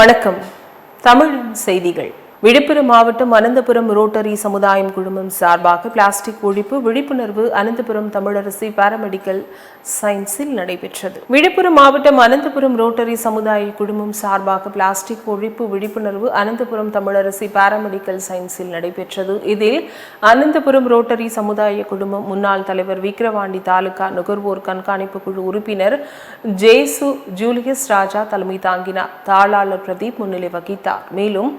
வணக்கம். தமிழ் செய்திகள். விழுப்புரம் மாவட்டம் அனந்தபுரம் ரோட்டரி சமுதாயம் குழுமம் சார்பாக பிளாஸ்டிக் ஒழிப்பு விழிப்புணர்வு அனந்தபுரம் தமிழரசி பாராமெடிக்கல் சயின்ஸில் நடைபெற்றது. விழுப்புரம் மாவட்டம் அனந்தபுரம் ரோட்டரி சமுதாய குழுமம் சார்பாக பிளாஸ்டிக் ஒழிப்பு விழிப்புணர்வு அனந்தபுரம் தமிழரசி பாராமெடிக்கல் சயின்ஸில் நடைபெற்றது. இதில் அனந்தபுரம் ரோட்டரி சமுதாய குழுமம் முன்னாள் தலைவர் விக்கிரவாண்டி தாலுகா நுகர்வோர் கண்காணிப்பு குழு உறுப்பினர் ஜேசு ஜூலியஸ் ராஜா தலைமை தாங்கினார். தாளாளர் பிரதீப் முன்னிலை வகித்தார். மேலும்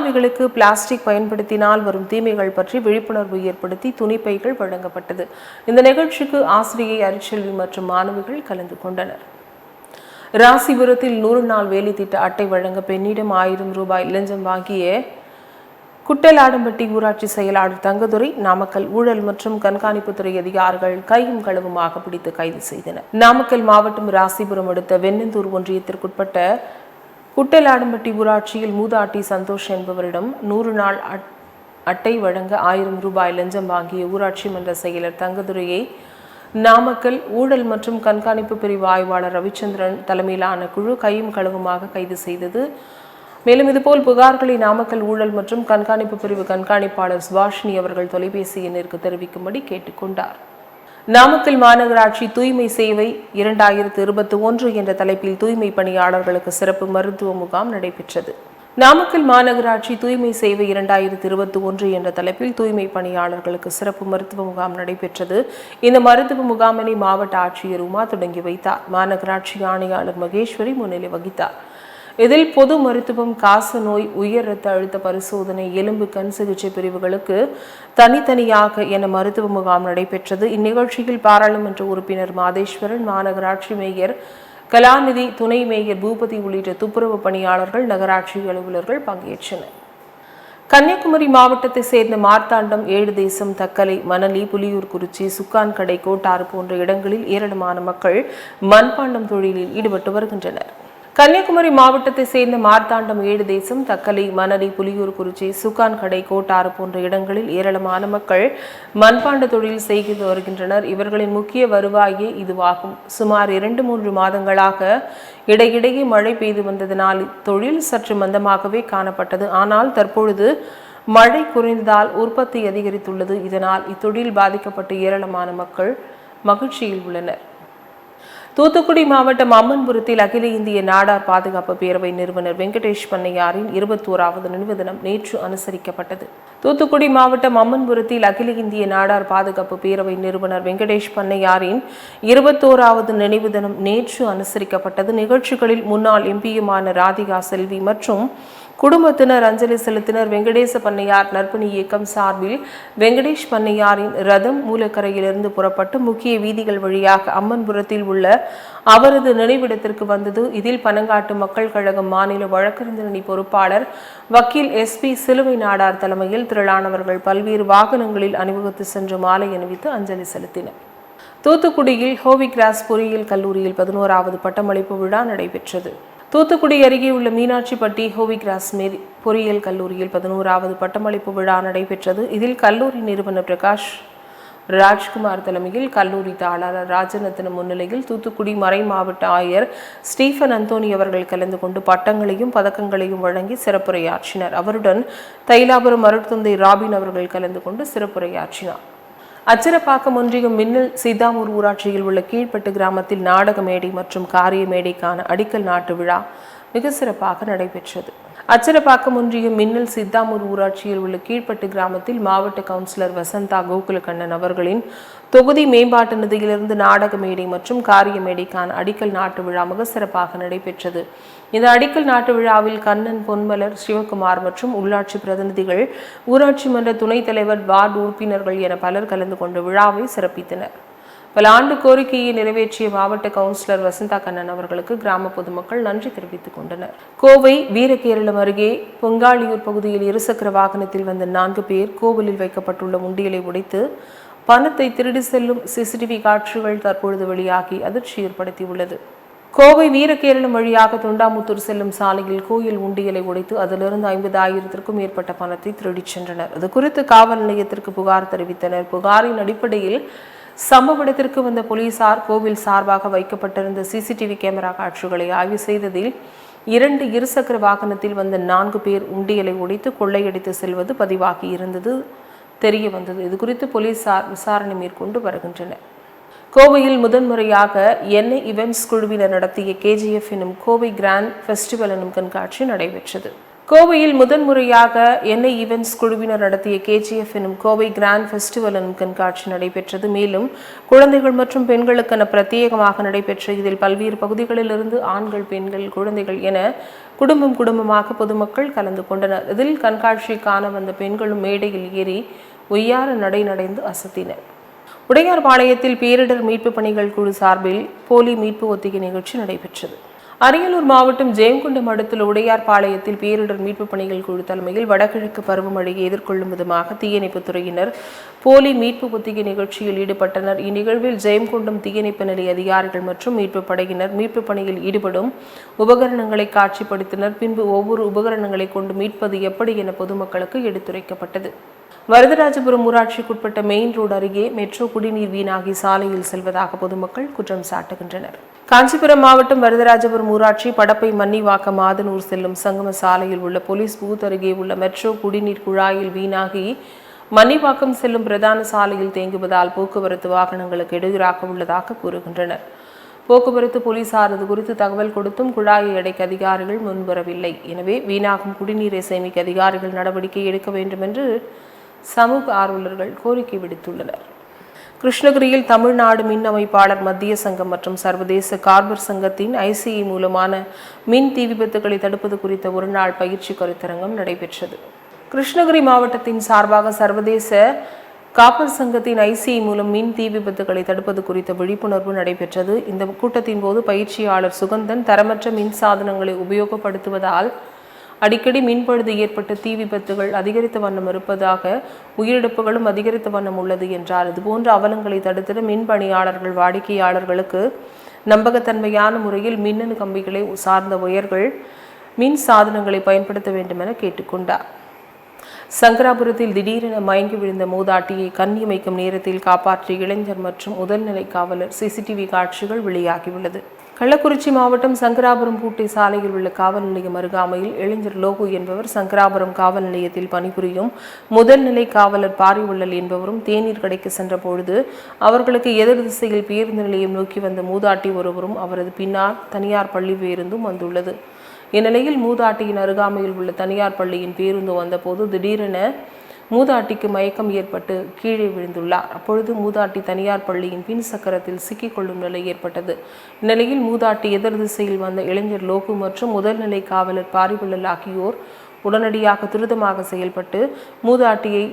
மாணவிகளுக்கு பிளாஸ்டிக் பயன்படுத்தினால் வரும் தீமைகள் பற்றி விழிப்புணர்வு ஏற்படுத்தி துணிப்பைகள் வழங்கப்பட்டது. இந்த நிகழ்ச்சிக்கு ஆசிரியை அரிச்செல்வி மற்றும் மாணவிகள் கலந்து கொண்டனர். ராசிபுரத்தில் நூறு நாள் வேலை திட்ட அட்டை வழங்க பெண்ணிடம் ஆயிரம் ரூபாய் லஞ்சம் வாங்கிய குட்டலாடம்பட்டி ஊராட்சி செயலாளர் தங்கதுரை நாமக்கல் ஊழல் மற்றும் கண்காணிப்புத்துறை அதிகாரிகள் கையும் களவுமாக பிடித்து கைது செய்தனர். நாமக்கல் மாவட்டம் ராசிபுரம் அடுத்த வெண்ணந்தூர் ஒன்றியத்திற்குட்பட்ட குட்டலாடம்பட்டி ஊராட்சியில் மூதாட்டி சந்தோஷ் என்பவரிடம் நூறு நாள் அட்- அட்டை வழங்க ஆயிரம் ரூபாய் லஞ்சம் வாங்கிய ஊராட்சி மன்ற செயலர் தங்கதுரையை நாமக்கல் ஊழல் மற்றும் கண்காணிப்பு பிரிவு ஆய்வாளர் ரவிச்சந்திரன் தலைமையிலான குழு கையும் களவுமாக கைது செய்தது. மேலும் இதுபோல் புகார்களை நாமக்கல் ஊழல் மற்றும் கண்காணிப்பு பிரிவு கண்காணிப்பாளர் சுபாஷினி அவர்கள் தொலைபேசி எண்ணிற்கு தெரிவிக்கும்படி கேட்டுக்கொண்டார். நாமக்கல் மாநகராட்சி தூய்மை சேவை இரண்டாயிரத்து இருபத்தி ஒன்று என்ற தலைப்பில் தூய்மை பணியாளர்களுக்கு சிறப்பு மருத்துவ முகாம் நடைபெற்றது. நாமக்கல் மாநகராட்சி தூய்மை சேவை இரண்டாயிரத்து இருபத்தி ஒன்று என்ற தலைப்பில் தூய்மை பணியாளர்களுக்கு சிறப்பு மருத்துவ முகாம் நடைபெற்றது. இந்த மருத்துவ முகாமினை மாவட்ட ஆட்சியர் உமா தொடங்கி வைத்தார். மாநகராட்சி ஆணையாளர் மகேஸ்வரி முன்னிலை வகித்தார். இதில் பொது மருத்துவம் காச நோய் உயர் இரத்த அழுத்த பரிசோதனை எலும்பு கண் சிகிச்சை பிரிவுகளுக்கு தனித்தனியாக என மருத்துவ முகாம் நடைபெற்றது. இந்நிகழ்ச்சியில் பாராளுமன்ற உறுப்பினர் மாதேஸ்வரன் மாநகராட்சி மேயர் கலாநிதி துணை மேயர் பூபதி உள்ளிட்ட துப்புரவு பணியாளர்கள் நகராட்சி அலுவலர்கள் பங்கேற்றனர். கன்னியாகுமரி மாவட்டத்தை சேர்ந்த மார்த்தாண்டம் ஏழு தேசம் தக்கலை மணலி புலியூர் குறிச்சி சுக்கான்கடை கோட்டாறு போன்ற இடங்களில் ஏராளமான மக்கள் மண்பாண்டம் தொழிலில் ஈடுபட்டு வருகின்றனர். கன்னியாகுமரி மாவட்டத்தை சேர்ந்த மார்த்தாண்டம் ஏழு தேசம் தக்கலை மணலி புலியூர் குறிச்சி சுக்கான்கடை கோட்டாறு போன்ற இடங்களில் ஏராளமான மக்கள் மண்பாண்ட தொழில் செய்து வருகின்றனர். இவர்களின் முக்கிய வருவாயே இதுவாகும். சுமார் இரண்டு மூன்று மாதங்களாக இடையிடையே மழை பெய்து வந்ததனால் தொழில் சற்று மந்தமாகவே காணப்பட்டது. ஆனால் தற்பொழுது மழை குறைந்ததால் உற்பத்தி அதிகரித்துள்ளது. இதனால் இத்தொழில் பாதிக்கப்பட்ட ஏராளமான மக்கள் மகிழ்ச்சியில் உள்ளனர். தூத்துக்குடி மாவட்டம் அம்மன்புரத்தில் அகில இந்திய நாடார் பாதுகாப்பு பேரவை நிறுவனர் வெங்கடேஷ் பண்ணையாரின் இருபத்தோராவது நினைவு தினம் நேற்று அனுசரிக்கப்பட்டது. தூத்துக்குடி மாவட்டம் அம்மன்புரத்தில் அகில இந்திய நாடார் பாதுகாப்பு பேரவை நிறுவனர் வெங்கடேஷ் பண்ணையாரின் இருபத்தோராவது நினைவு தினம் நேற்று அனுசரிக்கப்பட்டது. நிகழ்ச்சிகளில் முன்னாள் எம்பியுமான ராதிகா செல்வி மற்றும் குடும்பத்தினர் அஞ்சலி செலுத்தினர். வெங்கடேச பண்ணையார் நற்பணி இயக்கம் சார்பில் வெங்கடேஷ் பண்ணையாரின் ரதம் மூலக்கரையிலிருந்து புறப்பட்டு முக்கிய வீதிகள் வழியாக அம்மன்புரத்தில் உள்ள அவரது நினைவிடத்திற்கு வந்தது. இதில் பனங்காட்டு மக்கள் கழகம் மாநில வழக்கறிஞரணி பொறுப்பாளர் வக்கீல் எஸ்பி சிலுவை நாடார் தலைமையில் திரளானவர்கள் பல்வேறு வாகனங்களில் அணிவகுத்து சென்று மாலை அணிவித்து அஞ்சலி செலுத்தினர். தூத்துக்குடியில் ஹோவி கிராஸ் பொறியியல் கல்லூரியில் பதினோராவது பட்டமளிப்பு விழா நடைபெற்றது. தூத்துக்குடி அருகே உள்ள மீனாட்சிப்பட்டி ஹோவி கிராஸ்மேரி பொறியியல் கல்லூரியில் பதினோராவது பட்டமளிப்பு விழா நடைபெற்றது. இதில் கல்லூரி நிறுவனர் பிரகாஷ் ராஜ்குமார் தலைமையில் கல்லூரி தாளாளர் ராஜநத்தன முன்னிலையில் தூத்துக்குடி மறை மாவட்ட ஆயர் ஸ்டீஃபன் அந்தோனி அவர்கள் கலந்து கொண்டு பட்டங்களையும் பதக்கங்களையும் வழங்கி சிறப்புரையாற்றினர். அவருடன் தைலாபுரம் மருத்துந்தை ராபின் அவர்கள் கலந்து கொண்டு சிறப்புரையாற்றினார். அச்சரப்பாக்கம் ஒன்றியம் மின்னல் சீதாமூர் ஊராட்சியில் உள்ள கீழ்பட்டு கிராமத்தில் நாடக மேடை மற்றும் காரிய மேடைக்கான அடிக்கல் நாட்டு விழா மிக சிறப்பாக நடைபெற்றது. அச்சரப்பாக்கம் ஒன்றியம் மின்னல் சித்தாமூர் ஊராட்சியில் உள்ள கீழ்ப்பட்டு கிராமத்தில் மாவட்ட கவுன்சிலர் வசந்தா கோகுலகண்ணன் அவர்களின் தொகுதி மேம்பாட்டு நிதியிலிருந்து நாடக மேடை மற்றும் காரிய மேடைக்கான அடிக்கல் நாட்டு விழா மிக சிறப்பாக நடைபெற்றது. இந்த அடிக்கல் நாட்டு விழாவில் கண்ணன் பொன்மலர் சிவகுமார் மற்றும் உள்ளாட்சி பிரதிநிதிகள் ஊராட்சி மன்ற துணைத் தலைவர் வார்டு உறுப்பினர்கள் என பலர் கலந்து கொண்டு விழாவை சிறப்பித்தனர். பல ஆண்டு கோரிக்கையை நிறைவேற்றிய மாவட்ட கவுன்சிலர் வசந்தா கண்ணன் அவர்களுக்கு கிராம பொதுமக்கள் நன்றி தெரிவித்துக் கொண்டனர். கோவை வீரகேரளம் அருகே பொங்காளியூர் பகுதியில் இருசக்கர வாகனத்தில் வந்த நான்கு பேர் கோவிலில் வைக்கப்பட்டுள்ள உண்டியலை உடைத்து பணத்தை திருடி செல்லும் சிசிடிவி காட்சிகள் தற்பொழுது வெளியாகி அதிர்ச்சி ஏற்படுத்தியுள்ளது. கோவை வீரகேரளம் வழியாக தொண்டாமுத்தூர் செல்லும் சாலையில் கோயில் உண்டியலை உடைத்து அதிலிருந்து ஐம்பதாயிரத்திற்கும் மேற்பட்ட பணத்தை திருடிச் சென்றனர். இது குறித்து காவல் நிலையத்திற்கு புகார் தெரிவித்தனர். புகாரின் அடிப்படையில் சம்பவ இடத்திற்கு வந்த போலீசார் கோவில் சார்பாக வைக்கப்பட்டிருந்த சிசிடிவி கேமரா காட்சிகளை ஆய்வு செய்ததில் இரண்டு இருசக்கர வாகனத்தில் வந்த நான்கு பேர் உண்டியலை உடைத்து கொள்ளையடித்து செல்வது பதிவாகி இருந்தது தெரிய வந்தது. இது குறித்து போலீசார் விசாரணை மேற்கொண்டு வருகின்றனர். கோவையில் முதன்முறையாக என்ஐ இவெண்ட்ஸ் குழுவினர் நடத்திய கேஜிஎஃப் எனும் கோவை கிராண்ட் ஃபெஸ்டிவல் எனும் கண்காட்சி நடைபெற்றது. கோவையில் முதன்முறையாக என்ஐ ஈவெண்ட்ஸ் குழுவினர் நடத்திய கேஜிஎஃப் எனும் கோவை கிராண்ட் ஃபெஸ்டிவல் எனும் கண்காட்சி நடைபெற்றது. மேலும் குழந்தைகள் மற்றும் பெண்களுக்கென பிரத்யேகமாக நடைபெற்ற இதில் பல்வேறு பகுதிகளிலிருந்து ஆண்கள் பெண்கள் குழந்தைகள் என குடும்பம் குடும்பமாக பொதுமக்கள் கலந்து கொண்டனர். இதில் கண்காட்சி காண வந்த பெண்களும் மேடையில் ஏறி ஒய்யார நடை நடைந்து அசத்தினர். உடையார்பாளையத்தில் பேரிடர் மீட்பு பணிகள் குழு சார்பில் போலி மீட்பு ஒத்திகை நிகழ்ச்சி நடைபெற்றது. அரியலூர் மாவட்டம் ஜெயங்கொண்டம் அடுத்துள்ள உடையார்பாளையத்தில் பேரிடர் மீட்பு பணிகள் குழு தலைமையில் வடகிழக்கு பருவமழையை எதிர்கொள்ளும் விதமாக தீயணைப்புத் துறையினர் போலி மீட்பு ஒத்திகை நிகழ்ச்சியில் ஈடுபட்டனர். இந்நிகழ்வில் ஜெயங்கொண்டம் தீயணைப்பு நிலைய அதிகாரிகள் மற்றும் மீட்பு படையினர் மீட்பு பணியில் ஈடுபடும் உபகரணங்களை காட்சிப்படுத்தினர். பின்பு ஒவ்வொரு உபகரணங்களை கொண்டு மீட்பது எப்படி என பொதுமக்களுக்கு எடுத்துரைக்கப்பட்டது. வரதராஜபுரம் ஊராட்சிக்குட்பட்ட மெயின் ரோடு அருகே மெட்ரோ குடிநீர் வீணாகி சாலையில் செல்வதாக பொதுமக்கள் குற்றம் சாட்டுகின்றனர். காஞ்சிபுரம் மாவட்டம் வரதராஜபுரம் ஊராட்சி படப்பை மன்னிவாக்கம் மாதனூர் செல்லும் சங்கம சாலையில் உள்ள போலீஸ் பூத் அருகே உள்ள மெட்ரோ குடிநீர் குழாயில் வீணாகி மன்னிவாக்கம் செல்லும் பிரதான சாலையில் தேங்குவதால் போக்குவரத்து வாகனங்களுக்கு இடையூறாக உள்ளதாக கூறுகின்றனர். போக்குவரத்து போலீசார் இது குறித்து தகவல் கொடுத்தும் குழாயை அடைக்க அதிகாரிகள் முன்வரவில்லை எனவே வீணாகும் குடிநீரை சேமிக்க அதிகாரிகள் நடவடிக்கை எடுக்க வேண்டும் என்று சமூக ஆர்வலர்கள் கோரிக்கை விடுத்துள்ளனர். கிருஷ்ணகிரியில் தமிழ்நாடு மின் அமைப்பாளர் மத்திய சங்கம் மற்றும் சர்வதேச கார்பர் சங்கத்தின் ஐசிஇ மூலமான மின் தீ விபத்துகளை தடுப்பது குறித்த ஒருநாள் பயிற்சி கருத்தரங்கம் நடைபெற்றது. கிருஷ்ணகிரி மாவட்டத்தின் சார்பாக சர்வதேச காப்பர் சங்கத்தின் ஐசிஐ மூலம் மின் தீ விபத்துகளை தடுப்பது குறித்த விழிப்புணர்வு நடைபெற்றது. இந்த கூட்டத்தின் போது பயிற்சியாளர் சுகந்தன் தரமற்ற மின் சாதனங்களை உபயோகப்படுத்துவதால் அடிக்கடி மின்பழுது ஏற்பட்ட தீ விபத்துகள் அதிகரித்த வண்ணம் இருப்பதாக உயிரிழப்புகளும் அதிகரித்த வண்ணம் உள்ளது என்றார். இதுபோன்ற அவலங்களை தடுத்திட மின் பணியாளர்கள் வாடிக்கையாளர்களுக்கு நம்பகத்தன்மையான முறையில் மின்னணு கம்பிகளை சார்ந்த உயர்கள் மின் சாதனங்களை பயன்படுத்த வேண்டும் என கேட்டுக்கொண்டார். சங்கராபுரத்தில் திடீரென மயங்கி விழுந்த மூதாட்டியை கண்ணியமைக்கும் நேரத்தில் காப்பாற்றிய இளைஞர் மற்றும் முதல்நிலை காவலர் சிசிடிவி காட்சிகள் வெளியாகியுள்ளது. கள்ளக்குறிச்சி மாவட்டம் சங்கராபுரம் பூட்டை சாலையில் உள்ள காவல் நிலையம் அருகாமையில் இளைஞர் லோகு என்பவர் சங்கராபுரம் காவல் நிலையத்தில் பணிபுரியும் முதல்நிலை காவலர் பாரிவுள்ளல் என்பவரும் தேநீர் கடைக்கு சென்றபொழுது அவர்களுக்கு எதிர் திசையில் பேருந்து நிலையம் நோக்கி வந்த மூதாட்டி ஒருவரும் அவரது பின்னால் தனியார் பள்ளி பேருந்தும் வந்துள்ளது. இந்நிலையில் மூதாட்டியின் அருகாமையில் உள்ள தனியார் பள்ளியின் பேருந்து வந்தபோது திடீரென மூதாட்டிக்கு மயக்கம் ஏற்பட்டு கீழே விழுந்துள்ளார். அப்பொழுது மூதாட்டி தனியார் பள்ளியின் பின் சக்கரத்தில் சிக்கிக்கொள்ளும் நிலை ஏற்பட்டது. இந்நிலையில் மூதாட்டி எதிர் திசையில் வந்த இளைஞர் லோகு மற்றும் முதல்நிலை காவலர் பாரிபள்ளல் ஆகியோர் உடனடியாக துரிதமாக செயல்பட்டு மூதாட்டியை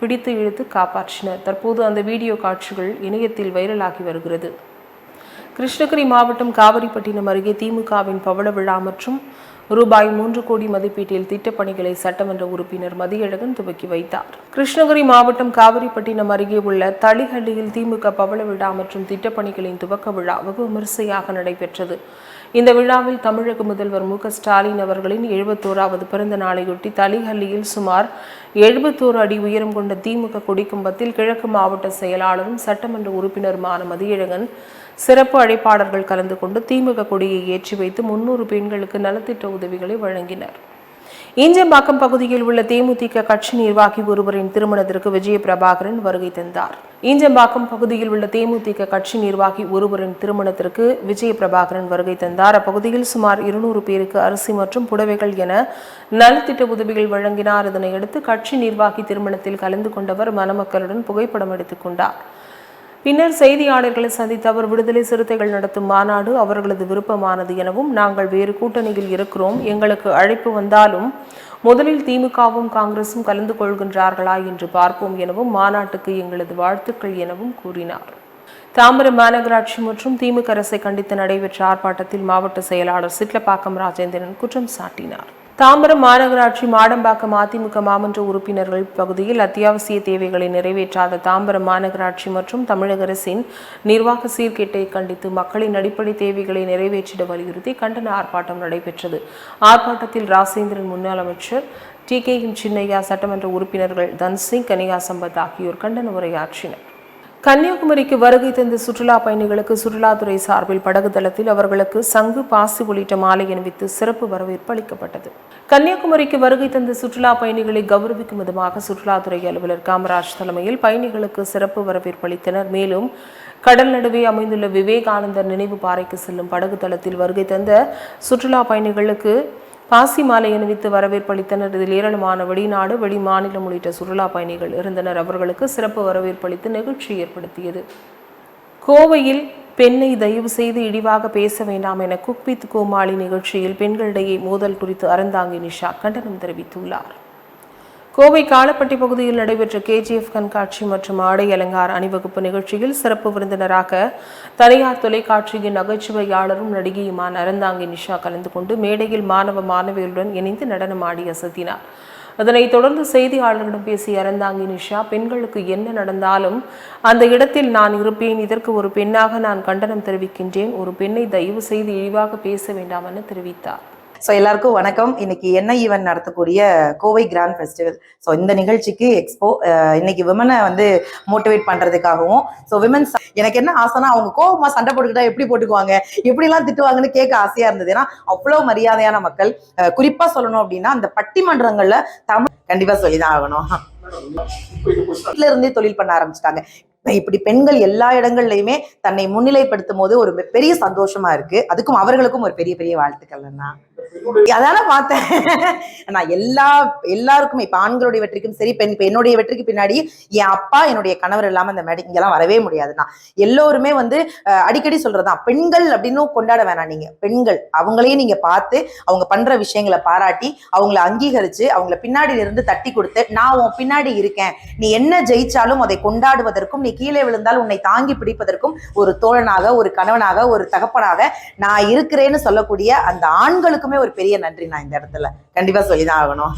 பிடித்து இழுத்து காப்பாற்றினர். தற்போது அந்த வீடியோ காட்சிகள் இணையத்தில் வைரலாகி வருகிறது. கிருஷ்ணகிரி மாவட்டம் காவிரிப்பட்டினம் அருகே திமுகவின் பவள விழா மற்றும் ரூபாய் மூன்று கோடி மதிப்பீட்டில் திட்டப்பணிகளை சட்டமன்ற உறுப்பினர் மதியழகன் துவக்கி வைத்தார். கிருஷ்ணகிரி மாவட்டம் காவிரிப்பட்டினம் அருகே உள்ள தளிஹள்ளியில் திமுக பவள விழா மற்றும் திட்டப்பணிகளின் துவக்க விழா வெகு விமரிசையாக நடைபெற்றது. இந்த விழாவில் தமிழக முதல்வர் மு ஸ்டாலின் அவர்களின் எழுபத்தோராவது பிறந்த நாளையொட்டி தளிஹள்ளியில் சுமார் எழுபத்தோரு அடி உயரம் கொண்ட திமுக கொடிக்கம்பத்தில் கிழக்கு மாவட்ட செயலாளரும் சட்டமன்ற உறுப்பினருமான மதியழகன் சிறப்பு அழைப்பாளர்கள் கலந்து கொண்டு திமுக கொடியை ஏற்றி வைத்து முன்னூறு பெண்களுக்கு நலத்திட்ட உதவிகளை வழங்கினர். ஈஞ்சம்பாக்கம் பகுதியில் உள்ள தேமுதிக கட்சி நிர்வாகி ஒருவரின் திருமணத்திற்கு விஜய பிரபாகரன் வருகை தந்தார். ஈஞ்சம்பாக்கம் பகுதியில் உள்ள தேமுதிக கட்சி நிர்வாகி ஒருவரின் திருமணத்திற்கு விஜய பிரபாகரன் வருகை தந்தார். அப்பகுதியில் சுமார் இருநூறு பேருக்கு அரிசி மற்றும் புடவைகள் என நலத்திட்ட உதவிகள் வழங்கினார். இதனையடுத்து கட்சி நிர்வாகி திருமணத்தில் கலந்து கொண்டவர் மணமக்களுடன் புகைப்படம் எடுத்துக் கொண்டார். பின்னர் செய்தியாளர்களை சந்தித்த அவர் விடுதலை சிறுத்தைகள் நடத்தும் மாநாடு அவர்களது விருப்பமானது எனவும் நாங்கள் வேறு கூட்டணியில் இருக்கிறோம். எங்களுக்கு அழைப்பு வந்தாலும் முதலில் திமுகவும் காங்கிரசும் கலந்து கொள்கின்றார்களா என்று பார்ப்போம் எனவும் மாநாட்டுக்கு எங்களது வாழ்த்துக்கள் எனவும் கூறினார். தாம்பரம் மாநகராட்சி மற்றும் திமுக அரசை கண்டித்து நடைபெற்ற ஆர்ப்பாட்டத்தில் மாவட்ட செயலாளர் சிட்லப்பாக்கம் ராஜேந்திரன் குற்றம் சாட்டினார். தாம்பரம் மாநகராட்சி மாடம்பாக்கம் அதிமுக மாமன்ற உறுப்பினர்கள் பகுதியில் அத்தியாவசிய தேவைகளை நிறைவேற்றாத தாம்பரம் மாநகராட்சி மற்றும் தமிழக அரசின் நிர்வாக சீர்கேட்டை கண்டித்து மக்களின் அடிப்படை தேவைகளை நிறைவேற்றிட வலியுறுத்தி கண்டன ஆர்ப்பாட்டம் நடைபெற்றது. ஆர்ப்பாட்டத்தில் ராசேந்திரன் முன்னாள் அமைச்சர் டி கே எம் சின்னையா சட்டமன்ற உறுப்பினர்கள் தன்சிங் கனியா சம்பத் ஆகியோர் கண்டன உரையாற்றினர். கன்னியாகுமரிக்கு வருகை தந்த சுற்றுலா பயணிகளுக்கு சுற்றுலாத்துறை சார்பில் படகு தளத்தில் அவர்களுக்கு சங்கு பாசி உள்ளிட்ட மாலை அணிவித்து சிறப்பு வரவேற்பு அளிக்கப்பட்டது. கன்னியாகுமரிக்கு வருகை தந்த சுற்றுலா பயணிகளை கௌரவிக்கும் விதமாக சுற்றுலாத்துறை அலுவலர் காமராஜ் தலைமையில் பயணிகளுக்கு சிறப்பு வரவேற்பு அளித்தனர். மேலும் கடல் நடுவே அமைந்துள்ள விவேகானந்தர் நினைவு பாறைக்கு செல்லும் படகு தளத்தில் வருகை தந்த சுற்றுலா பயணிகளுக்கு பாசி மாலை அணிவித்து வரவேற்பளித்தனர் இதில் ஏராளமான வெளிநாடு வெளி மாநிலம் உள்ளிட்ட சுற்றுலா பயணிகள் இருந்தனர். அவர்களுக்கு சிறப்பு வரவேற்பளித்து நிகழ்ச்சி ஏற்படுத்தியது. கோவையில் பெண்ணை தயவு செய்து இழிவாக பேச வேண்டாம் என குக்வித் கோமாளி நிகழ்ச்சியில் பெண்களிடையே மோதல் குறித்து அறந்தாங்கி நிஷா கண்டனம் தெரிவித்துள்ளார். கோவை காலப்பட்டி பகுதியில் நடைபெற்ற கேஜிஎஃப் கண்காட்சி மற்றும் ஆடை அலங்கார் அணிவகுப்பு நிகழ்ச்சியில் சிறப்பு விருந்தினராக தனியார் தொலைக்காட்சியின் நகைச்சுவையாளரும் நடிகையுமான அறந்தாங்கி நிஷா கலந்து கொண்டு மேடையில் மாணவ மாணவியருடன் இணைந்து நடனமாடி அசத்தினார். அதனைத் தொடர்ந்து செய்தியாளர்களிடம் பேசிய அறந்தாங்கி நிஷா பெண்களுக்கு என்ன நடந்தாலும் அந்த இடத்தில் நான் இருப்பேன் இதற்கு ஒரு பெண்ணாக நான் கண்டனம் தெரிவிக்கின்றேன் ஒரு பெண்ணை தயவு செய்து இழிவாக பேச வேண்டாம் என தெரிவித்தார். ஸோ எல்லாருக்கும் வணக்கம். இன்னைக்கு என்ன ஈவென்ட் நடத்தக்கூடிய கோவை கிராண்ட் ஃபெஸ்டிவல் ஸோ இந்த நிகழ்ச்சிக்கு எக்ஸ்போ இன்னைக்கு விமனை வந்து மோட்டிவேட் பண்றதுக்காகவும் ஸோ விமன்ஸ் எனக்கு என்ன ஆசைனா அவங்க கோவமா சண்டை போட்டுக்கிட்டா எப்படி போட்டுக்குவாங்க? எப்படிலாம் திட்டுவாங்கன்னு கேட்க ஆசையா இருந்தது. ஏன்னா அவ்வளோ மரியாதையான மக்கள். அஹ் குறிப்பா சொல்லணும் அப்படின்னா அந்த பட்டிமன்றங்கள்ல தமிழ் கண்டிப்பா சொல்லிதான் ஆகணும். வீட்டுல இருந்தே தொழில் பண்ண ஆரம்பிச்சிட்டாங்க. இப்படி பெண்கள் எல்லா இடங்கள்லயுமே தன்னை முன்னிலைப்படுத்தும் போது ஒரு பெரிய சந்தோஷமா இருக்கு. அதுக்கும் அவர்களுக்கும் ஒரு பெரிய பெரிய வாழ்த்துக்கள் அண்ணா. அதான பார்த்தேன். நான் எல்லா எல்லாருக்குமே இப்ப ஆண்களுடைய வெற்றிக்கும் சரி பெண் இப்ப என்னுடைய வெற்றிக்கு பின்னாடி என் அப்பா என்னுடைய கணவர் இல்லாம இந்த மேடை இங்கெல்லாம் வரவே முடியாதுண்ணா எல்லோருமே வந்து அஹ், அடிக்கடி சொல்றதுதான் பெண்கள் அப்படின்னு கொண்டாட வேணாம் நீங்க. பெண்கள் அவங்களையும் நீங்க பார்த்து அவங்க பண்ற விஷயங்களை பாராட்டி அவங்கள அங்கீகரிச்சு அவங்கள பின்னாடி இருந்து தட்டி கொடுத்து நான் உன் பின்னாடி இருக்கேன். நீ என்ன ஜெயிச்சாலும் அதை கொண்டாடுவதற்கும் நீ கீழே விழுந்தால் உன்னை தாங்கி பிடிப்பதற்கும் ஒரு தோழனாக ஒரு கணவனாக ஒரு தகப்பனாக நான் இருக்கிறேன்னு சொல்லக்கூடிய அந்த ஆண்களுக்குமே ஒரு பெரிய நன்றி நான் இந்த இடத்துல கண்டிப்பா சொல்லிதான் ஆகணும்.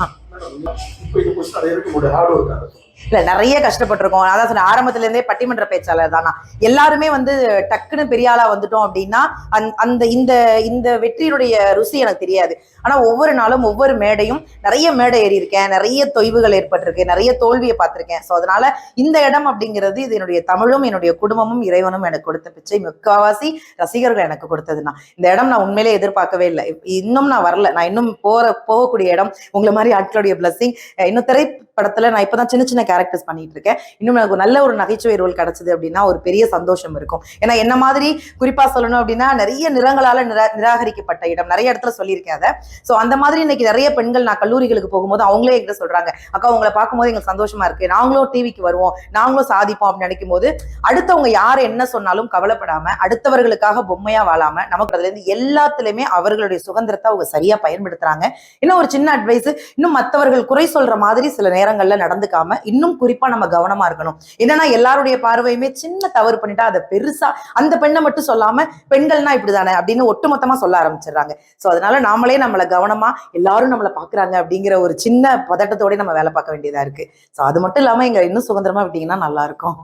இல்ல நிறைய கஷ்டப்பட்டிருக்கோம். அதான் சொன்ன ஆரம்பத்துல இருந்தே பட்டிமன்ற பேச்சாளர் தானா? எல்லாருமே வந்து டக்குன்னு பெரிய ஆளா வந்துட்டோம் அப்படின்னா அந்த- அந்த இந்த இந்த வெற்றியினுடைய ருசி எனக்கு தெரியாது. ஆனா ஒவ்வொரு நாளும் ஒவ்வொரு மேடையும் நிறைய மேடை ஏறி இருக்கேன் நிறைய தொய்வுகள் ஏற்பட்டிருக்கு நிறைய தோல்வியை பார்த்திருக்கேன். ஸோ அதனால இந்த இடம் அப்படிங்கிறது இது என்னுடைய தமிழும் என்னுடைய குடும்பமும் இறைவனும் எனக்கு கொடுத்த பிச்சை. முக்காவாசி ரசிகர்கள் எனக்கு கொடுத்ததுன்னா இந்த இடம் நான் உண்மையிலே எதிர்பார்க்கவே இல்லை. இன்னும் நான் வரல. நான் இன்னும் போற போகக்கூடிய இடம் உங்களை மாதிரி ஆட்களுடைய பிளஸிங் இன்னும் திரைப்படத்துல நான் இப்பதான் சின்ன சின்ன கேரக்டர்ஸ் பண்ணிட்டு இருக்கேன் இன்னும் எனக்கு நல்ல ஒரு நகைச்சுவை ரோல் கிடைச்சது அப்படின்னா ஒரு பெரிய சந்தோஷம் இருக்கும். ஏன்னா என்ன மாதிரி குறிப்பா சொல்லணும் அப்படின்னா நிறைய நிறங்களால நிரா நிராகரிக்கப்பட்ட இடம். நிறைய இடத்துல சொல்லியிருக்கேன் அதை. ஸோ அந்த மாதிரி இன்னைக்கு நிறைய பெண்கள் நான் கல்லூரிகளுக்கு போகும்போது அவங்களே என்கிட்ட சொல்றாங்க அக்கா உங்களை பார்க்கும்போது எங்களுக்கு சந்தோஷமா இருக்கு. நாங்களும் டிவிக்கு வருவோம். நாங்களும் சாதிப்போம். அப்படின்னு நினைக்கும் போது அடுத்தவங்க யார் என்ன சொன்னாலும் கவலைப்படாம அடுத்தவர்களுக்காக பொம்மையா வாழாம நமக்கு அதுல இருந்து எல்லாத்துலயுமே அவர்களுடைய சுதந்திரத்தை அவங்க சரியா பயன்படுத்துறாங்க. இன்னும் ஒரு சின்ன அட்வைஸ் இன்னும் மற்றவர்கள் குறை சொல்ற மாதிரி சில நேரங்கள்ல நடந்துக்காம இன்னும் குறிப்பா நம்ம கவனமா இருக்கணும். என்னன்னா எல்லாருடைய பார்வையுமே சின்ன தவறு பண்ணிட்டா அதை பெருசா அந்த பெண்ணை மட்டும் சொல்லாம பெண்கள்னா இப்படிதானே அப்படின்னு ஒட்டுமொத்தமா சொல்ல ஆரம்பிச்சிடுறாங்க. சோ அதனால நாமளே நம்மள கவனமா எல்லாரும் நம்மள பாக்குறாங்க அப்படிங்கிற ஒரு சின்ன பதட்டத்தோட நம்ம வேலை பார்க்க வேண்டியதா இருக்கு. சோ அது மட்டும் இல்லாம எங்க இன்னும் சுதந்திரமா விட்டீங்கன்னா நல்லா இருக்கும்.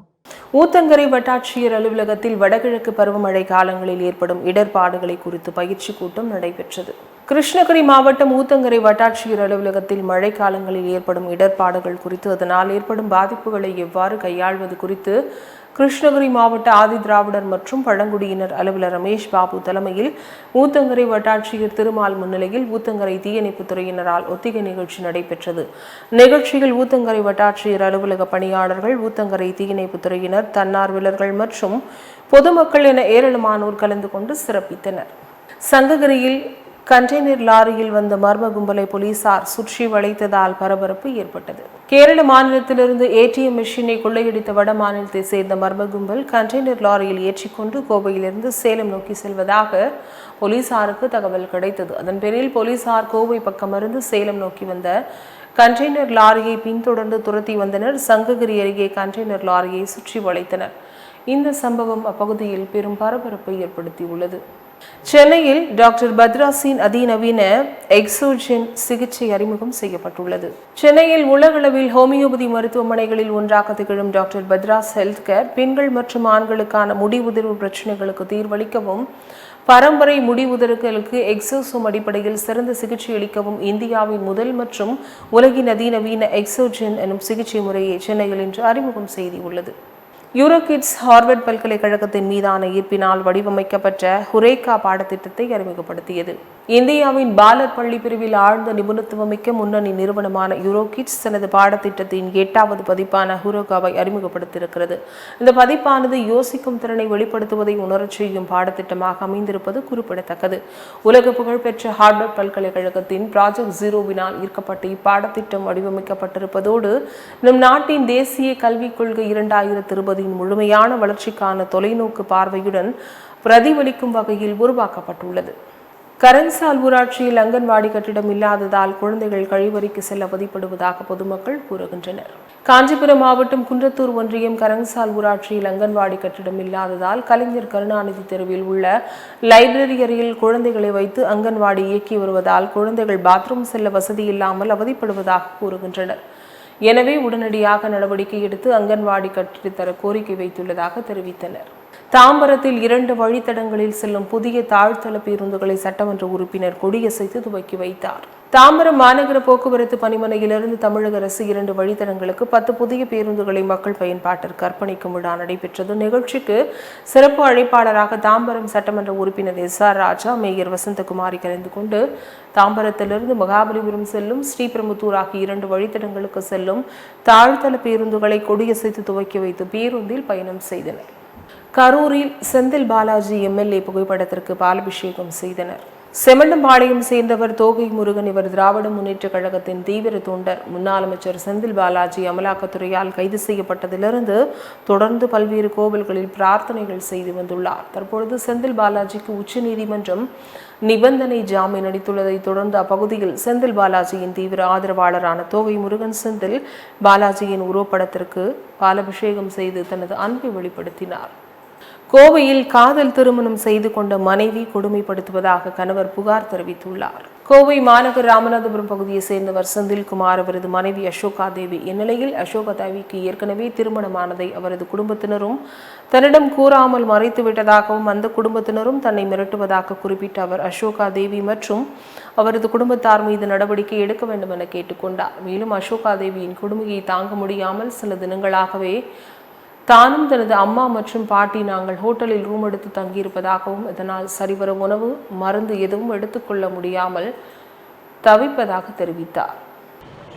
ஊத்தங்கரை வட்டாட்சியர் அலுவலகத்தில் வடகிழக்கு பருவமழை காலங்களில் ஏற்படும் இடர்பாடுகளை குறித்து பயிற்சி கூட்டம் நடைபெற்றது. கிருஷ்ணகிரி மாவட்டம் ஊத்தங்கரை வட்டாட்சியர் அலுவலகத்தில் மழை காலங்களில் ஏற்படும் இடர்பாடுகள் குறித்து அதனால் ஏற்படும் பாதிப்புகளை எவ்வாறு கையாள்வது குறித்து கிருஷ்ணகிரி மாவட்ட ஆதி திராவிடர் மற்றும் பழங்குடியினர் அலுவலர் ரமேஷ் பாபு தலைமையில் ஊத்தங்கரை வட்டாட்சியர் திருமால் முன்னிலையில் ஊத்தங்கரை தீயணைப்புத் துறையினரால் ஒத்திகை நிகழ்ச்சி நடைபெற்றது. நிகழ்ச்சியில் ஊத்தங்கரை வட்டாட்சியர் அலுவலக பணியாளர்கள் ஊத்தங்கரை தீயணைப்புத் துறையினர் தன்னார்வலர்கள் மற்றும் பொதுமக்கள் என ஏராளமானோர் கலந்து கொண்டு சிறப்பித்தனர். சங்ககிரியில் கண்டெய்னர் லாரியில் வந்த மர்ம கும்பலை போலீசார் சுற்றி வளைத்ததால் பரபரப்பு ஏற்பட்டது. கேரள மாநிலத்திலிருந்து ஏடிஎம் மிஷினை கொள்ளையடித்த வட மாநிலத்தை சேர்ந்த மர்ம கும்பல் கண்டெய்னர் லாரியில் ஏற்றிக்கொண்டு கோவையிலிருந்து சேலம் நோக்கி செல்வதாக போலீசாருக்கு தகவல் கிடைத்தது. அதன் பேரில் போலீசார் கோவை பக்கமிருந்து சேலம் நோக்கி வந்த கண்டெய்னர் லாரியை பின்தொடர்ந்து துரத்தி வந்தனர். சங்ககிரி அருகே கண்டெய்னர் லாரியை சுற்றி வளைத்தனர். இந்த சம்பவம் அப்பகுதியில் பெரும் பரபரப்பை ஏற்படுத்தியுள்ளது. சென்னையில் டாக்டர் பத்ராசின் அதிநவீன எக்ஸோஜென் சிகிச்சை அறிமுகம் செய்யப்பட்டுள்ளது. சென்னையில் உலகளவில் ஹோமியோபதி மருத்துவமனைகளில் ஒன்றாக திகழும் டாக்டர் பத்ராஸ் ஹெல்த் கேர் பெண்கள் மற்றும் ஆண்களுக்கான முடி உதிர்வு பிரச்சனைகளுக்கு தீர்வளிக்கவும் பரம்பரை முடி உதிர்களுக்கு எக்ஸோசோம் அடிப்படையில் சிறந்த சிகிச்சை அளிக்கவும் இந்தியாவின் முதல் மற்றும் உலகின் அதிநவீன எக்ஸோஜென் எனும் சிகிச்சை முறையை சென்னையில் இன்று அறிமுகம் செய்துள்ளது. யூரோகிட்ஸ் ஹார்வர்ட் பல்கலைக்கழகத்தின் மீதான ஈர்ப்பினால் வடிவமைக்கப்பட்ட ஹுரேகா பாடத்திட்டத்தை அறிமுகப்படுத்தியது. இந்தியாவின் பாலர் பள்ளி பிரிவில் ஆழ்ந்த நிபுணத்துவமிக்க முன்னணி நிறுவனமான யூரோகிட்ஸ் தனது பாடத்திட்டத்தின் எட்டாவது பதிப்பான ஹுரோகாவை அறிமுகப்படுத்தியிருக்கிறது. இந்த பதிப்பானது யோசிக்கும் திறனை வெளிப்படுத்துவதை உணரச் செய்யும் பாடத்திட்டமாக அமைந்திருப்பது குறிப்பிடத்தக்கது. உலக புகழ்பெற்ற ஹார்வர்ட் பல்கலைக்கழகத்தின் ப்ராஜெக்ட் ஜீரோவினால் ஈர்க்கப்பட்டு இப்பாடத்திட்டம் வடிவமைக்கப்பட்டிருப்பதோடு நம் நாட்டின் தேசிய கல்விக் கொள்கை இரண்டாயிரத்தி இருபது இருபதின் முழுமையான வளர்ச்சிக்கான தொலைநோக்கு பார்வையுடன் பிரதிபலிக்கும் வகையில் உருவாக்கப்பட்டுள்ளது. கரன்சால் ஊராட்சியில் அங்கன்வாடி கட்டிடம் இல்லாததால் குழந்தைகள் கழிவறைக்கு செல்ல அவதிப்படுவதாக பொதுமக்கள் கூறுகின்றனர். காஞ்சிபுரம் மாவட்டம் குன்றத்தூர் ஒன்றியம் கரங்சால் ஊராட்சியில் அங்கன்வாடி கட்டிடம் இல்லாததால் கலைஞர் கருணாநிதி தெருவில் உள்ள லைப்ரரி அறையில் குழந்தைகளை வைத்து அங்கன்வாடி இயக்கி வருவதால் குழந்தைகள் பாத்ரூம் செல்ல வசதி இல்லாமல் அவதிப்படுவதாக கூறுகின்றனர். எனவே உடனடியாக நடவடிக்கை எடுத்து அங்கன்வாடி கட்டித்தர கோரிக்கை வைத்துள்ளதாக தெரிவித்தனர். தாம்பரத்தில் இரண்டு வழித்தடங்களில் செல்லும் புதிய தாழ்த்தள பேருந்துகளை சட்டமன்ற உறுப்பினர் கொடியசைத்து துவக்கி வைத்தார். தாம்பரம் மாநகர போக்குவரத்து பணிமனையிலிருந்து தமிழக அரசு இரண்டு வழித்தடங்களுக்கு பத்து புதிய பேருந்துகளை மக்கள் பயன்பாட்டிற்கு அர்ப்பணிக்கும் விழா நடைபெற்றது. நிகழ்ச்சிக்கு சிறப்பு அழைப்பாளராக தாம்பரம் சட்டமன்ற உறுப்பினர் S R Raja mayor Vasanthakumari கலந்து கொண்டு தாம்பரத்திலிருந்து மகாபலிபுரம் செல்லும் ஸ்ரீபெரும்புத்தூர் ஆகிய இரண்டு வழித்தடங்களுக்கு செல்லும் தாழ்த்தள பேருந்துகளை கொடியசைத்து துவக்கி வைத்து பேருந்தில் பயணம் செய்தனர். கரூரில் செந்தில் பாலாஜி எம்எல்ஏ புகைப்படத்திற்கு பாலபிஷேகம் செய்தனர். செமண்டம்பாளையம் சேர்ந்தவர் தோகை முருகன் இவர் திராவிட முன்னேற்ற கழகத்தின் தீவிர தொண்டர். முன்னாள் அமைச்சர் செந்தில் பாலாஜி அமலாக்கத்துறையால் கைது செய்யப்பட்டதிலிருந்து தொடர்ந்து பல்வேறு கோவில்களில் பிரார்த்தனைகள் செய்து வந்துள்ளார். தற்பொழுது செந்தில் பாலாஜிக்கு உச்சநீதிமன்றம் நிபந்தனை ஜாமீன் அளித்துள்ளதை தொடர்ந்து அப்பகுதியில் செந்தில் பாலாஜியின் தீவிர ஆதரவாளரான தோகை முருகன் செந்தில் பாலாஜியின் உருவப்படத்திற்கு பாலபிஷேகம் செய்து தனது அன்பை வெளிப்படுத்தினார். கோவையில் காதல் திருமணம் செய்து கொண்ட மனைவி கொடுமைப்படுத்துவதாக கணவர் புகார் தெரிவித்துள்ளார். கோவை மாநகர் ராமநாதபுரம் பகுதியை சேர்ந்தவர் செந்தில்குமார் அவரது மனைவி அசோகா தேவி இந்நிலையில் அசோகா தேவிக்கு ஏற்கனவே திருமணமானதை அவரது குடும்பத்தினரும் தன்னிடம் கூறாமல் மறைத்து விட்டதாகவும் அந்த குடும்பத்தினரும் தன்னை மிரட்டுவதாக குறிப்பிட்ட அவர் அசோகா தேவி மற்றும் அவரது குடும்பத்தார் மீது நடவடிக்கை எடுக்க வேண்டும் என கேட்டுக்கொண்டார். மேலும் அசோகா தேவியின் கொடுமையை தாங்க முடியாமல் சில தினங்களாகவே தானும் தனது அம்மா மற்றும் பாட்டி நாங்கள் ஹோட்டலில் ரூம் எடுத்து தங்கியிருப்பதாகவும் இதனால் சரிவர உணவு மருந்து எதுவும் எடுத்துக்கொள்ள முடியாமல் தவிப்பதாக தெரிவித்தார்.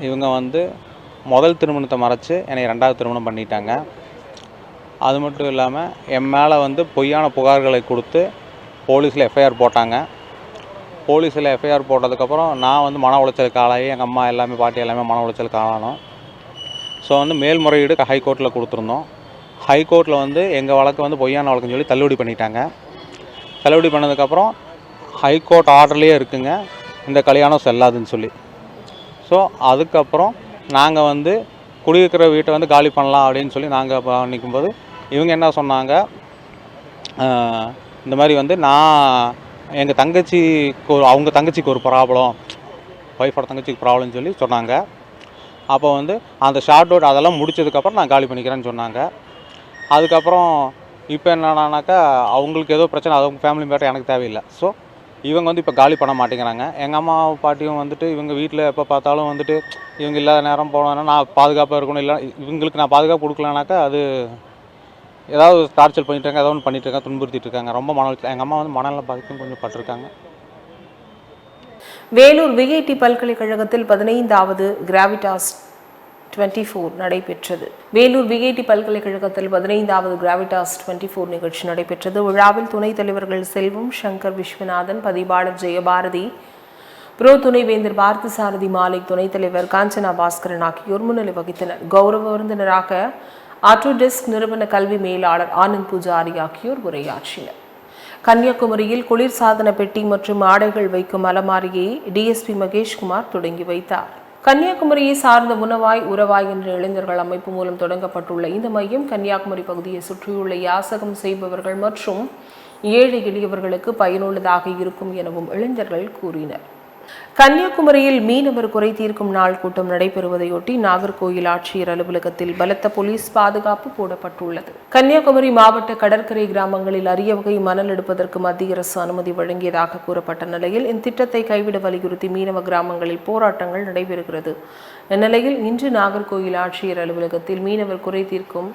இவங்க வந்து முதல் திருமணத்தை மறைச்சு என்னை ரெண்டாவது திருமணம் பண்ணிட்டாங்க. அது மட்டும் இல்லாமல் என் மேலே வந்து பொய்யான புகார்களை கொடுத்து போலீஸில் எஃப்ஐஆர் போட்டாங்க. போலீஸில் எஃப்ஐஆர் போட்டதுக்கப்புறம் நான் வந்து மன உளைச்சலுக்கு ஆளாகி எங்கள் அம்மா எல்லாமே பாட்டி எல்லாமே மன உளைச்சலுக்கு ஆளானோம். ஸோ வந்து மேல்முறையீடு ஹைகோர்ட்டில் கொடுத்துருந்தோம். ஹைகோர்ட்டில் வந்து எங்கள் வழக்கு வந்து பொய்யான வழக்குன்னு சொல்லி தள்ளுபடி பண்ணிட்டாங்க. தள்ளுபடி பண்ணதுக்கப்புறம் ஹைகோர்ட் ஆர்டர்லேயே இருக்குங்க. இந்த கல்யாணம் செல்லாதுன்னு சொல்லி. ஸோ அதுக்கப்புறம் நாங்கள் வந்து குடியிருக்கிற வீட்டை வந்து காலி பண்ணலாம் அப்படின்னு சொல்லி நாங்கள் பண்ணிக்கும்போது இவங்க என்ன சொன்னாங்க? இந்த மாதிரி வந்து நான் எங்கள் தங்கச்சிக்கு ஒரு அவங்க தங்கச்சிக்கு ஒரு ப்ராப்ளம் ஒய்ஃபோட தங்கச்சிக்கு ப்ராப்ளம்னு சொல்லி சொன்னாங்க. அப்போ வந்து அந்த ஷார்ட் அவுட் அதெல்லாம் முடிச்சதுக்கப்புறம் நான் காலி பண்ணிக்கிறேன்னு சொன்னாங்க. அதுக்கப்புறம் இப்போ என்னன்னாக்கா அவங்களுக்கு ஏதோ பிரச்சனை அவங்க ஃபேமிலி மேட்டர் எனக்கு தேவையில்லை. ஸோ இவங்க வந்து இப்போ காலி பண்ண மாட்டேங்கிறாங்க. எங்கள் அம்மா பாட்டியும் வந்துட்டு இவங்க வீட்டில் எப்போ பார்த்தாலும் வந்துட்டு இவங்க இல்லாத நேரம் போனோன்னா நான் பாதுகாப்பாக இருக்கணும் இல்லை இவங்களுக்கு நான் பாதுகாப்பு கொடுக்கலனாக்கா அது ஏதாவது டார்ச்சர் பண்ணிட்டு இருக்காங்க ஒன்று பண்ணிட்டு இருக்காங்க துன்புறுத்திட்டு இருக்காங்க. ரொம்ப மன எங்கள் அம்மா வந்து மனநல பாதிக்கும் கொஞ்சம் பட்டிருக்காங்க. வேலூர் விஐடி பல்கலைக்கழகத்தில் பதினைந்தாவது கிராவிடாஸ் 24 ஃபோர் நடைபெற்றது. வேலூர் விஐடி பல்கலைக்கழகத்தில் பதினைந்தாவது கிராவிடாஸ் 24 ஃபோர் நிகழ்ச்சி நடைபெற்றது. விழாவில் துணைத் தலைவர்கள் செல்வம் சங்கர் விஸ்வநாதன் பதிவாளர் ஜெயபாரதி புரோ துணைவேந்தர் பார்த்தசாரதி மாலிக் துணைத் தலைவர் காஞ்சனா பாஸ்கரன் ஆகியோர் முன்னிலை வகித்தனர். கௌரவ விருந்தினராக ஆட்டோடெஸ்க் நிறுவன கல்வி மேலாளர் ஆனந்த் பூஜாரி ஆகியோர் உரையாற்றினர். கன்னியாகுமரியில் குளிர்சாதன பெட்டி மற்றும் ஆடைகள் வைக்கும் அலமாரியை டிஎஸ்பி மகேஷ்குமார் தொடங்கி வைத்தார். கன்னியாகுமரியை சார்ந்த உணவாய் உறவாய் என்ற இளைஞர்கள் அமைப்பு மூலம் தொடங்கப்பட்டுள்ள இந்த மையம் கன்னியாகுமரி பகுதியை சுற்றியுள்ள யாசகம் செய்பவர்கள் மற்றும் ஏழை எளியவர்களுக்கு பயனுள்ளதாக இருக்கும் எனவும் இளைஞர்கள் கூறினர். கன்னியாகுமரியில் மீனவர் குறை தீர்க்கும் நாள் கூட்டம் நடைபெறுவதையொட்டி நாகர்கோயில் ஆட்சியர் அலுவலகத்தில் பலத்த போலீஸ் பாதுகாப்பு போடப்பட்டுள்ளது. கன்னியாகுமரி மாவட்ட கடற்கரை கிராமங்களில் அரிய வகை மணல் எடுப்பதற்கு மத்திய அரசு அனுமதி வழங்கியதாக கூறப்பட்ட நிலையில் இத்திட்டத்தை கைவிட வலியுறுத்தி மீனவ கிராமங்களில் போராட்டங்கள் நடைபெறுகிறது. இந்நிலையில் இன்று நாகர்கோயில் ஆட்சியர் அலுவலகத்தில் மீனவர் குறை தீர்க்கும்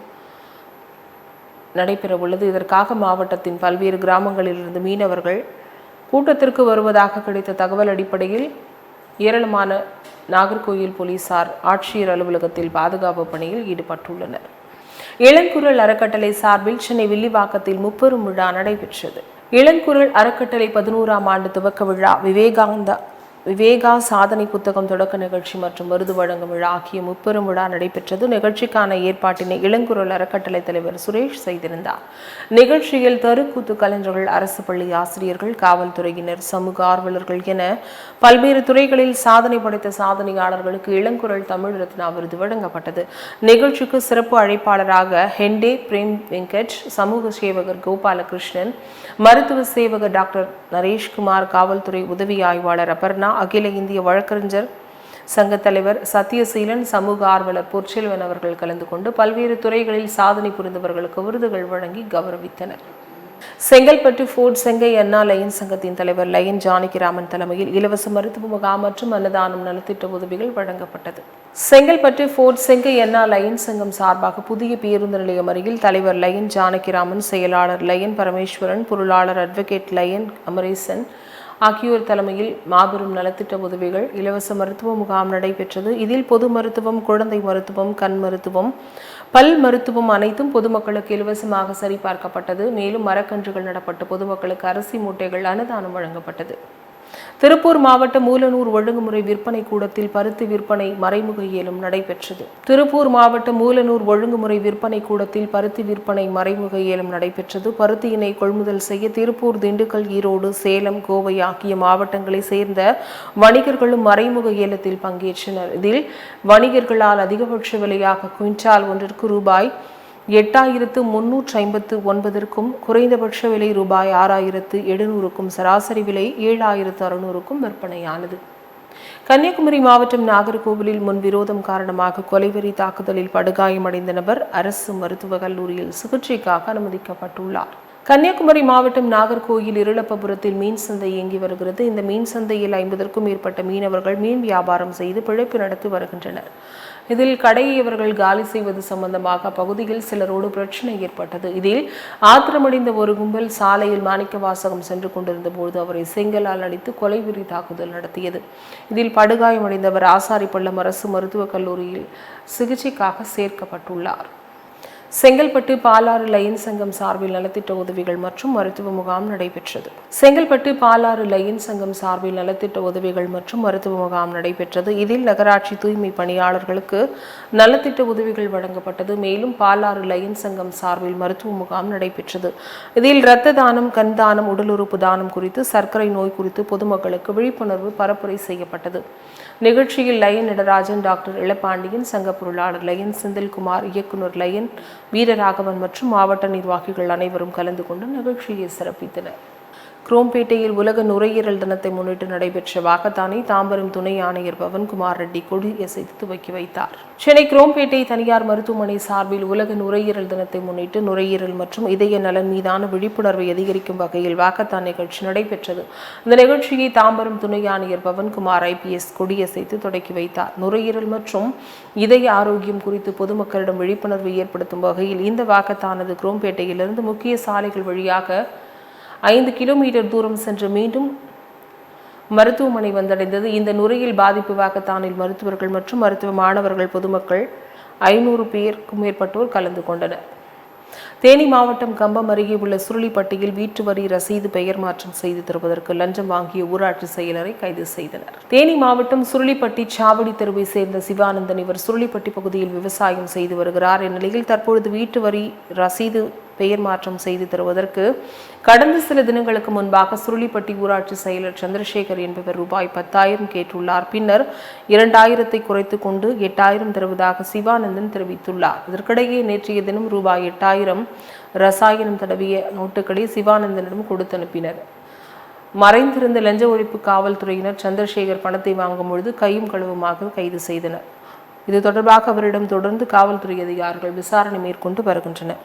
நடைபெறவுள்ளது. இதற்காக மாவட்டத்தின் பல்வேறு கிராமங்களிலிருந்து மீனவர்கள் கூட்டத்திற்கு வருவதாக கிடைத்த தகவல் அடிப்படையில் ஏராளமான நாகர்கோயில் போலீசார் ஆட்சியர் அலுவலகத்தில் பாதுகாப்பு பணியில் ஈடுபட்டுள்ளனர். இளங்குரல் அறக்கட்டளை சார்பில் சென்னை வில்லிவாக்கத்தில் முப்பெரும் விழா நடைபெற்றது. இளங்குரல் அறக்கட்டளை பதினோராம் ஆண்டு துவக்க விழா விவேகானந்தா விவேகா சாதனை புத்தகம் தொடக்க நிகழ்ச்சி மற்றும் விருது வழங்கும் விழா ஆகிய முப்பெரும் விழா நடைபெற்றது. நிகழ்ச்சிக்கான ஏற்பாட்டினை இளங்குரல் அறக்கட்டளை தலைவர் சுரேஷ் செய்திருந்தார். நிகழ்ச்சியில் தெருக்கூத்து கலைஞர்கள் அரசு பள்ளி ஆசிரியர்கள் காவல்துறையினர் சமூக ஆர்வலர்கள் என பல்வேறு துறைகளில் சாதனை படைத்த சாதனையாளர்களுக்கு இளங்குரல் தமிழ் ரத்னா விருது வழங்கப்பட்டது. நிகழ்ச்சிக்கு சிறப்பு அழைப்பாளராக ஹெண்டே பிரேம் வெங்கட் சமூக சேவகர் கோபாலகிருஷ்ணன் மருத்துவ சேவகர் டாக்டர் நரேஷ்குமார் காவல்துறை உதவி ஆய்வாளர் அபர்ணா அகில இந்திய வழக்கறிஞர் சங்க தலைவர் சத்யசீலன் சமூக ஆர்வலர் பொற்செல்வன் அவர்கள் கலந்து கொண்டு பல்வேறு துறைகளில் சாதனை புரிந்தவர்களுக்கு விருதுகள் வழங்கி கௌரவித்தனர். செங்கல்பட்டு ஃபோர்ட் செங்கை அண்ணா லயன் சங்கத்தின் தலைவர் லயன் ஜானகிராமன் தலைமையில் இலவச மருத்துவ முகாம் மற்றும் அன்னதானம் நலத்திட்ட உதவிகள் வழங்கப்பட்டது. செங்கல்பட்டு ஃபோர்ட் செங்கை அண்ணா லயன் சங்கம் சார்பாக புதிய பேருந்து நிலையம் அருகில் தலைவர் லயன் ஜானகிராமன் செயலாளர் லயன் பரமேஸ்வரன் பொருளாளர் அட்வொகேட் லயன் அமரேசன் ஆகியோர் தலைமையில் மாபெரும் நலத்திட்ட உதவிகள் இலவச மருத்துவ முகாம் நடைபெற்றது. இதில் பொது மருத்துவம் குழந்தை மருத்துவம் கண் மருத்துவம் பல் மருத்துவம் அனைத்தும் பொதுமக்களுக்கு இலவசமாக சரிபார்க்கப்பட்டது. மேலும் மரக்கன்றுகள் நடப்பட்டு பொதுமக்களுக்கு அரிசி மூட்டைகள் அன்னதானம் வழங்கப்பட்டது. திருப்பூர் மாவட்டம் மூலனூர் ஒழுங்குமுறை விற்பனை கூடத்தில் பருத்தி விற்பனை மறைமுக ஏலம் நடைபெற்றது. திருப்பூர் மாவட்டம் மூலனூர் ஒழுங்குமுறை விற்பனை கூடத்தில் பருத்தி விற்பனை மறைமுக ஏலம் நடைபெற்றது. பருத்தியினை கொள்முதல் செய்ய திருப்பூர் திண்டுக்கல் ஈரோடு சேலம் கோவை ஆகிய மாவட்டங்களை சேர்ந்த வணிகர்களும் மறைமுக ஏலத்தில் பங்கேற்றனர். இதில் வணிகர்களால் அதிகபட்ச விலையாக குவிண்டால் ஒன்றிற்கு ரூபாய் எட்டாயிரத்து முன்னூற்றி ஐம்பத்து ஒன்பதற்கும் குறைந்தபட்ச விலை ரூபாய் ஆறாயிரத்து எழுநூறுக்கும் சராசரி விலை ஏழாயிரத்து அறுநூறுக்கும் விற்பனையானது. கன்னியாகுமரி மாவட்டம் நாகர்கோவிலில் முன் விரோதம் காரணமாக கொலைவெறி தாக்குதலில் படுகாயமடைந்த நபர் அரசு மருத்துவக் கல்லூரியில் சிகிச்சைக்காக அனுமதிக்கப்பட்டுள்ளார். கன்னியாகுமரி மாவட்டம் நாகர்கோயில் இருளப்பபுரத்தில் மீன் சந்தை இயங்கி வருகிறது. இந்த மீன் சந்தையில் ஐம்பதற்கும் மேற்பட்ட மீனவர்கள் மீன் வியாபாரம் செய்து பிழைப்பு நடத்தி வருகின்றனர். இதில் கடையை இவர்கள் காலி செய்வது சம்பந்தமாக பகுதியில் சிலரோடு பிரச்சனை ஏற்பட்டது. இதில் ஆத்திரமடைந்த ஒரு கும்பல் சாலையில் மாணிக்க வாசகம் சென்று கொண்டிருந்த போது அவரை செங்கலால் அடித்து கொலைவெறி தாக்குதல் நடத்தியது. இதில் படுகாயமடைந்தவர் ஆசாரிப்பள்ளம் அரசு மருத்துவக் கல்லூரியில் சிகிச்சைக்காக சேர்க்கப்பட்டுள்ளார். செங்கல்பட்டு பாலாறு லயன் சங்கம் சார்பில் நலத்திட்ட உதவிகள் மற்றும் மருத்துவ முகாம் நடைபெற்றது. செங்கல்பட்டு பாலாறு லயன் சங்கம் சார்பில் நலத்திட்ட உதவிகள் மற்றும் மருத்துவ முகாம் நடைபெற்றது. இதில் நகராட்சி தூய்மை பணியாளர்களுக்கு நலத்திட்ட உதவிகள் வழங்கப்பட்டது. மேலும் பாலாறு லயன் சங்கம் சார்பில் மருத்துவ முகாம் நடைபெற்றது. இதில் இரத்த தானம் கண் தானம் உடலுறுப்பு தானம் குறித்து சர்க்கரை நோய் குறித்து பொதுமக்களுக்கு விழிப்புணர்வு பரப்புரை செய்யப்பட்டது. நிகழ்ச்சியில் லயன் நடராஜன் டாக்டர் இளப்பாண்டியன் சங்க பொருளாளர் லயன் செந்தில்குமார் இயக்குனர் லயன் வீரராகவன் மற்றும் மாவட்ட நிர்வாகிகள் அனைவரும் கலந்து கொண்டு நிகழ்ச்சியை சிறப்பித்தனர். குரோம்பேட்டையில் உலக நுரையீரல் தினத்தை முன்னிட்டு நடைபெற்ற வாக்கத்தானை தாம்பரம் துணை ஆணையர் பவன்குமார் ரெட்டி கொடியசைத்து துவக்கி வைத்தார். சென்னை குரோம்பேட்டை தனியார் மருத்துவமனை சார்பில் உலக நுரையீரல் தினத்தை முன்னிட்டு நுரையீரல் மற்றும் இதய நலன் மீதான விழிப்புணர்வை அதிகரிக்கும் வகையில் வாக்கத்தான் நிகழ்ச்சி நடைபெற்றது. இந்த நிகழ்ச்சியை தாம்பரம் துணை ஆணையர் பவன்குமார் ஐபிஎஸ் கொடியசைத்து தொடக்கி வைத்தார். நுரையீரல் மற்றும் இதய ஆரோக்கியம் குறித்து பொதுமக்களிடம் விழிப்புணர்வை ஏற்படுத்தும் வகையில் இந்த வாக்கத்தானது குரோம்பேட்டையிலிருந்து முக்கிய சாலைகள் வழியாக ஐந்து கிலோமீட்டர் தூரம் சென்று மீண்டும் மருத்துவமனை வந்தடைந்தது. இந்த நுரையில் பாதிப்பு வாக்கத்தானில் மருத்துவர்கள் மற்றும் மருத்துவ மாணவர்கள் பொதுமக்கள் ஐநூறு பேருக்கும் மேற்பட்டோர் கலந்து கொண்டனர். தேனி மாவட்டம் கம்பம் அருகே உள்ள சுருளிப்பட்டியில் வீட்டு வரி ரசீது பெயர் மாற்றம் செய்து தருவதற்கு லஞ்சம் வாங்கிய ஊராட்சி செயலரை கைது செய்தனர். தேனி மாவட்டம் சுருளிப்பட்டி சாவடி தெருவை சேர்ந்த சிவானந்தன் இவர் சுருளிப்பட்டி பகுதியில் விவசாயம் செய்து வருகிறார். இந்நிலையில் தற்பொழுது வீட்டு வரி ரசீது பெயர் மாற்றம் செய்து தருவதற்கு கடந்த சில தினங்களுக்கு முன்பாக சுருளிப்பட்டி ஊராட்சி செயலர் சந்திரசேகர் என்பவர் ரூபாய் பத்தாயிரம் கேட்டுள்ளார். பின்னர் இரண்டாயிரத்தை குறைத்து கொண்டு எட்டாயிரம் தருவதாக சிவானந்தன் தெரிவித்துள்ளார். இதற்கிடையே நேற்றைய தினம் ரூபாய் எட்டாயிரம் ரசாயனம் தடவிய நோட்டுகளை சிவானந்தனிடம் கொடுத்து அனுப்பினர். மறைந்திருந்த லஞ்ச ஒழிப்பு காவல்துறையினர் சந்திரசேகர் பணத்தை வாங்கும் பொழுது கையும் களவுமாக கைது செய்தனர். இது தொடர்பாக அவரிடம் தொடர்ந்து காவல்துறை அதிகாரிகள் விசாரணை மேற்கொண்டு வருகின்றனர்.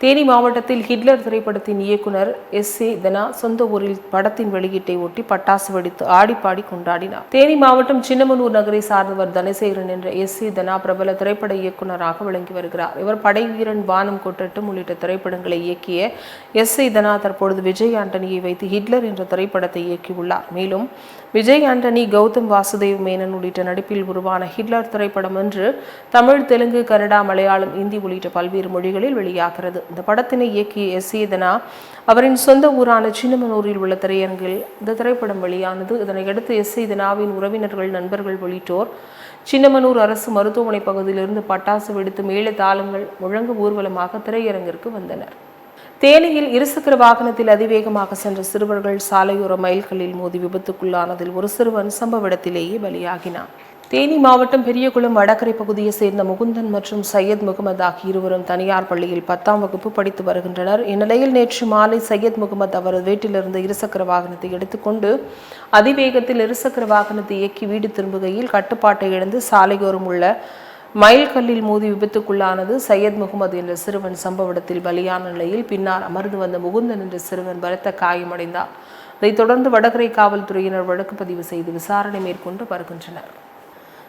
தேனி மாவட்டத்தில் ஹிட்லர் திரைப்படத்தின் இயக்குனர் எஸ். ஏ. தனா சொந்த ஊரில் படத்தின் வெளியீட்டை ஒட்டி பட்டாசு வெடித்து ஆடிப்பாடி கொண்டாடினார். தேனி மாவட்டம் சின்னமனூர் நகரை சார்ந்தவர் தனசேகரன் என்ற எஸ். ஏ. தனா பிரபல திரைப்பட இயக்குனராக விளங்கி வருகிறார். இவர் படைவீரன் வானம் கொட்டட்டும் உள்ளிட்ட திரைப்படங்களை இயக்கிய எஸ். ஏ. தனா தற்பொழுது விஜய் ஆண்டனியை வைத்து ஹிட்லர் என்ற திரைப்படத்தை இயக்கியுள்ளார். மேலும் விஜய் ஆண்டனி கௌதம் வாசுதேவ் மேனன் உள்ளிட்ட நடிப்பில் உருவான ஹிட்லர் திரைப்படம் என்று தமிழ் தெலுங்கு கன்னடா மலையாளம் இந்தி உள்ளிட்ட பல்வேறு மொழிகளில் வெளியாகிறது. இந்த படத்தினை இயக்கிய எஸ் ஏதனா அவரின் சொந்த ஊரான சின்னமனூரில் உள்ள திரையரங்கில் இந்த திரைப்படம் வெளியானது. இதனையடுத்து எஸ் ஏதனாவின் உறவினர்கள் நண்பர்கள் உள்ளிட்டோர் சின்னமனூர் அரசு மருத்துவமனை பகுதியிலிருந்து பட்டாசு வெடித்து மேல தாளங்கள் முழங்கு ஊர்வலமாக திரையரங்கிற்கு வந்தனர். தேனியில் இருசக்கர வாகனத்தில் அதிவேகமாக சென்ற சிறுவர்கள் சாலையோர மைல்களில் மோதி விபத்துக்குள்ளானதில் ஒரு சிறுவன் சம்பவ இடத்திலேயே பலியாகினான். தேனி மாவட்டம் பெரியகுளம் வடகரை பகுதியை சேர்ந்த முகுந்தன் மற்றும் சையத் முகமது ஆகிய இருவரும் தனியார் பள்ளியில் பத்தாம் வகுப்பு படித்து வருகின்றனர். இந்நிலையில் நேற்று மாலை சையத் முகமது அவரது வீட்டிலிருந்து இருசக்கர வாகனத்தை எடுத்துக்கொண்டு அதிவேகத்தில் இருசக்கர வாகனத்தை இயக்கி வீடு திரும்புகையில் கட்டுப்பாட்டை இழந்து சாலையோரம் உள்ள மயில்கல்லில் மோதி விபத்துக்குள்ளானது. சையத் முகமது என்ற சிறுவன் சம்பவ இடத்தில் பலியான நிலையில் பின்னால் அமர்ந்து வந்த முகுந்தன் என்ற சிறுவன் பலத்த காயமடைந்தார். இதைத் தொடர்ந்து வடகரை காவல்துறையினர் வழக்கு பதிவு செய்து விசாரணை மேற்கொண்டு வருகின்றனர்.